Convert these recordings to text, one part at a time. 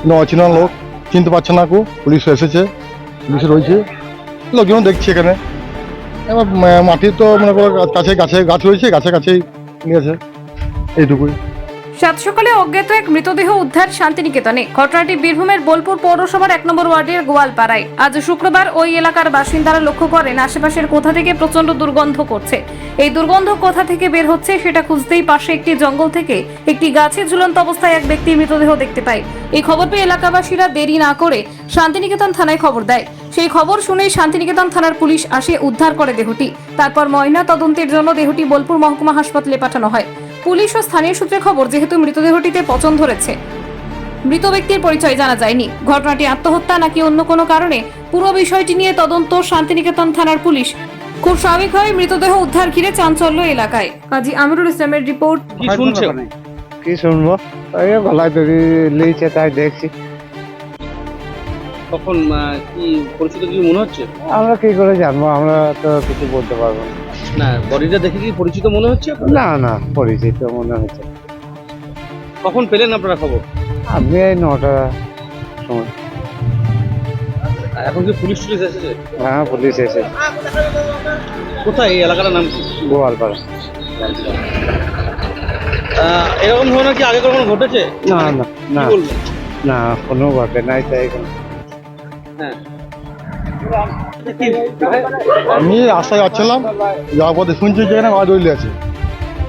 কোনো অচেনা লোক, চিনতে পারছে না কো পুলিশ এসেছে, পুলিশ রয়েছে। লোকজন দেখছে এখানে। এবার মাটির তো মনে করো কাছে গাছে গাছ রয়েছে, গাছে গাছেই নিয়েছে এইটুকুই। সাত সকালে অজ্ঞাত এক মৃতদেহ উদ্ধার শান্তিনিকেতনে। ঘটনাটি বীরভূমের বোলপুর পৌরসভার এক নম্বর ওয়ার্ডের গোয়ালপাড়ায়। আজ শুক্রবার ওই এলাকার বাসিন্দারা লক্ষ্য করেন, আশেপাশের কোথা থেকে প্রচণ্ড দুর্গন্ধ করছে। এই দুর্গন্ধ কোথা থেকে বের হচ্ছে সেটা খুঁজতেই পাশে একটি জঙ্গল থেকে একটি গাছে ঝুলন্ত অবস্থায় এক ব্যক্তির মৃতদেহ দেখতে পায়। এই খবর পেয়ে এলাকাবাসীরা দেরি না করে শান্তিনিকেতন থানায় খবর দেয়। সেই খবর শুনেই শান্তিনিকেতন থানার পুলিশ আসে উদ্ধার করে দেহটি। তারপর ময়না তদন্তের জন্য দেহটি বোলপুর মহকুমা হাসপাতালে পাঠানো হয়। পুলিশ ও স্থানীয় সূত্রে খবর যেহেতু মৃতদেহটিতে পচন ধরেছে। মৃত ব্যক্তির পরিচয় জানা যায়নি। ঘটনাটি আত্মহত্যা নাকি অন্য কোনো কারণে? পুরো বিষয়টি নিয়ে তদন্ত শান্তিনিকেতন থানার পুলিশ। খুব স্বাভাবিকভাবে মৃতদেহ উদ্ধার ঘিরে চাঞ্চল্য এলাকায়। কাজী আমিরুল ইসলামের রিপোর্ট। কি শুনছে? কি শুনব? এই গলায় দড়ি লিয়েছে তাই দেখছি। তখন কি পরিচিত কি মনে হচ্ছে? আমরা কি করে জানব? আমরা তো কিছু বলতে পারব না। না বডিটা দেখে কি পরিচিত মনে হচ্ছে না না পরিচিত মনে হচ্ছে কখন পেলেন আপনারা খবর? আমি এই নটা সময়। এখন কি পুলিশ টুলিশ এসেছে? হ্যাঁ পুলিশ এসে কোথায় এই এলাকাটার নাম কি? গোয়ালপাড়া। এরকম ধরনের কি আগে কখনো ঘটেছে? না না না। না কোনো ঘটে নাই তাই এখানে। হ্যাঁ। আমি রাস্তায় যাচ্ছিলাম যাওয়ার পথে শুনছি যে এখানে গায়ে দড়ি আছে।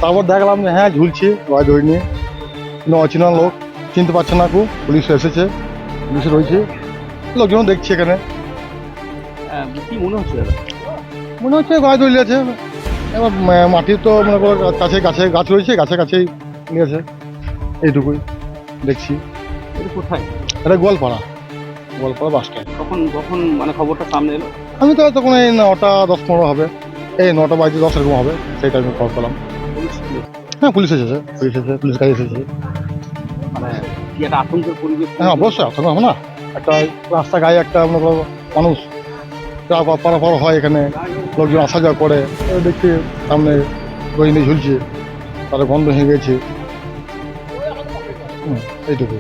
তারপর দেখলাম যে হ্যাঁ ঝুলছে গায়ে দড়ি নিয়ে কোনো অচেনা লোক চিনতে পারছে না কো পুলিশ এসেছে পুলিশ রয়েছে। লোকজন দেখছে এখানে। কি মনে হচ্ছে মনে হচ্ছে গায়ে দড়ি আছে। এবার মা- মাটির তো মনে করো কাছে গাছে গাছ রয়েছে গাছে গাছেই নিয়েছে এইটুকুই দেখছি। কোথায়? এটা গোয়ালপাড়া। গোয়ালপাড়া বাস স্ট্যান্ড কখন কখন মানে খবরটা সামনে এলো? আমি তো তখন এই নটা দশ পনেরো হবে। এই নটা বাজে দশ এরকম হবে সেই টাইমে কল করলাম। হ্যাঁ পুলিশ এসেছে পুলিশ এসেছে পুলিশ গাড়ি এসেছে। মানে কি একটা আতঙ্কের পরিবেশ? হ্যাঁ অবশ্যই আসলে হবে না। একটা রাস্তা গায়ে একটা মনে করো মানুষ। পারাপার হয় এখানে। লোকজন আসা যাওয়া করে। দেখছি সামনে দই নিয়ে ঝুলছে। তারা গন্ধ হয়ে গেছে। এইটুকু